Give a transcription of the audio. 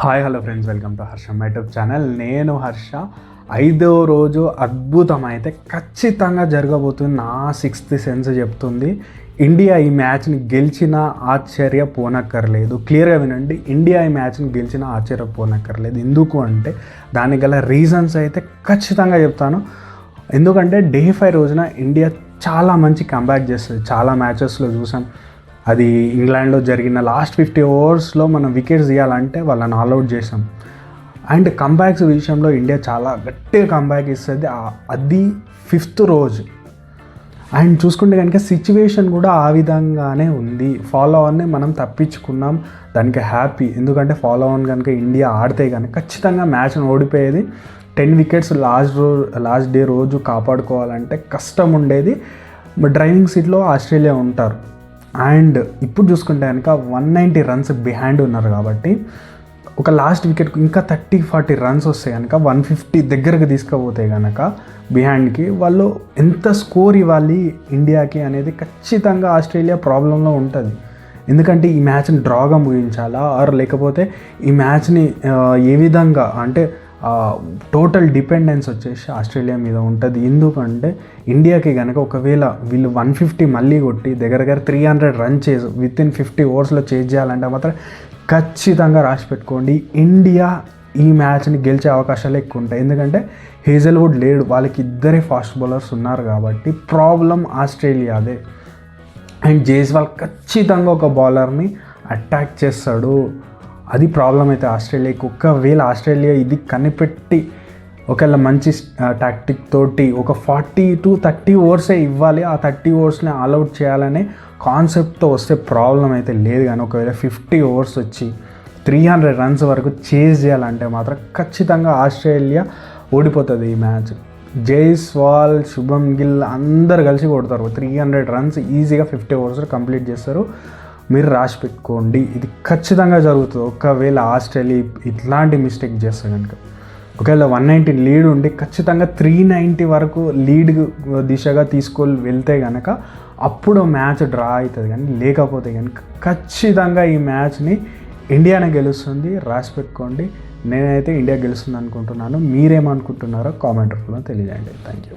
Hi hello friends welcome to Harsha YouTube channel. నేను హర్ష. ఐదో రోజు అద్భుతం అయితే ఖచ్చితంగా జరగబోతుంది నా సిక్స్త్ సెన్స్ చెప్తుంది. ఇండియా ఈ మ్యాచ్ని గెలిచిన ఆశ్చర్య పోనక్కర్లేదు. క్లియర్గా వినండి ఇండియా ఈ మ్యాచ్ని గెలిచిన ఆశ్చర్య పోనక్కర్లేదు. ఎందుకు అంటే దానికి గల రీజన్స్ అయితే ఖచ్చితంగా చెప్తాను. ఎందుకంటే డే ఫైవ్ రోజున ఇండియా చాలా మంచి కంబ్యాక్ చేస్తుంది. చాలా మ్యాచెస్లో చూసాం. అది ఇంగ్లాండ్లో జరిగిన లాస్ట్ ఫిఫ్టీ ఓవర్స్లో మనం వికెట్స్ తీయాలంటే వాళ్ళని ఆల్అవుట్ చేసాం అండ్ కంబ్యాక్స్ విషయంలో ఇండియా చాలా గట్టిగా కంబ్యాక్ ఇస్తుంది. అది ఫిఫ్త్ రోజు. అండ్ చూసుకుంటే కనుక సిచ్యువేషన్ కూడా ఆ విధంగానే ఉంది. ఫాలో ఆన్నే మనం తప్పించుకున్నాం. దానికి హ్యాపీ. ఎందుకంటే ఫాలో ఆన్ కనుక ఇండియా ఆడితే కనుక ఖచ్చితంగా మ్యాచ్ని ఓడిపోయేది. టెన్ వికెట్స్ లాస్ట్ రో లాస్ట్ డే రోజు కాపాడుకోవాలంటే కష్టం ఉండేది. డ్రైవింగ్ సీట్లో ఆస్ట్రేలియా ఉంటారు. అండ్ ఇప్పుడు చూసుకుంటే కనుక వన్ నైంటీ రన్స్ బిహైండ్ ఉన్నారు కాబట్టి ఒక లాస్ట్ వికెట్కు ఇంకా థర్టీ ఫార్టీ రన్స్ వస్తే కనుక వన్ ఫిఫ్టీ దగ్గరకు తీసుకుపోతే కనుక బిహైండ్కి వాళ్ళు ఎంత స్కోర్ ఇవ్వాలి ఇండియాకి అనేది ఖచ్చితంగా ఆస్ట్రేలియా ప్రాబ్లంలో ఉంటుంది. ఎందుకంటే ఈ మ్యాచ్ని డ్రాగా ముగించాలా? ఆర్ లేకపోతే ఈ మ్యాచ్ని ఏ విధంగా? అంటే టోటల్ డిపెండెన్స్ వచ్చేసి ఆస్ట్రేలియా మీద ఉంటుంది. ఎందుకంటే ఇండియాకి కనుక ఒకవేళ వీళ్ళు వన్ ఫిఫ్టీ మళ్ళీ కొట్టి దగ్గర దగ్గర త్రీ హండ్రెడ్ రన్ చేసి విత్ ఇన్ ఫిఫ్టీ ఓవర్స్లో చేజ్ చేయాలంటే మాత్రం ఖచ్చితంగా రాసి పెట్టుకోండి. ఇండియా ఈ మ్యాచ్ని గెలిచే అవకాశాలు ఎక్కువ ఉంటాయి. ఎందుకంటే హేజల్వుడ్ లేడు. వాళ్ళకి ఇద్దరే ఫాస్ట్ బౌలర్స్ ఉన్నారు కాబట్టి ప్రాబ్లం ఆస్ట్రేలియాదే. అండ్ జైస్వాల్ ఖచ్చితంగా ఒక బౌలర్ని అటాక్ చేస్తాడు. అది ప్రాబ్లం అయితే ఆస్ట్రేలియాకి ఒకవేళ ఆస్ట్రేలియా ఇది కనిపెట్టి ఒకవేళ మంచి టాక్టిక్ తోటి ఒక ఫార్టీ టు థర్టీ ఓవర్సే ఇవ్వాలి ఆ థర్టీ ఓవర్స్ని ఆల్అవుట్ చేయాలనే కాన్సెప్ట్తో వస్తే ప్రాబ్లం అయితే లేదు. కానీ ఒకవేళ ఫిఫ్టీ ఓవర్స్ వచ్చి త్రీ హండ్రెడ్ రన్స్ వరకు చేజ్ చేయాలంటే మాత్రం ఖచ్చితంగా ఆస్ట్రేలియా ఓడిపోతుంది ఈ మ్యాచ్ జైస్వాల్ శుభం గిల్ అందరు కలిసి కొడతారు. త్రీ హండ్రెడ్ రన్స్ ఈజీగా ఫిఫ్టీ ఓవర్స్ కంప్లీట్ చేస్తారు. మీరు రాసి పెట్టుకోండి. ఇది ఖచ్చితంగా జరుగుతుంది. ఒకవేళ ఆస్ట్రేలియా ఇట్లాంటి మిస్టేక్ చేస్తే కనుక ఒకవేళ వన్ నైంటీ లీడ్ ఉండి ఖచ్చితంగా త్రీ నైంటీ వరకు లీడ్ దిశగా తీసుకొని వెళ్తే కనుక అప్పుడు మ్యాచ్ డ్రా అవుతుంది కానీ లేకపోతే కనుక ఖచ్చితంగా ఈ మ్యాచ్ని ఇండియానే గెలుస్తుంది. రాసి పెట్టుకోండి. నేనైతే ఇండియా గెలుస్తుంది అనుకుంటున్నాను. మీరేమనుకుంటున్నారో కామెంట్ రూపంలో తెలియజేయండి. Thank you.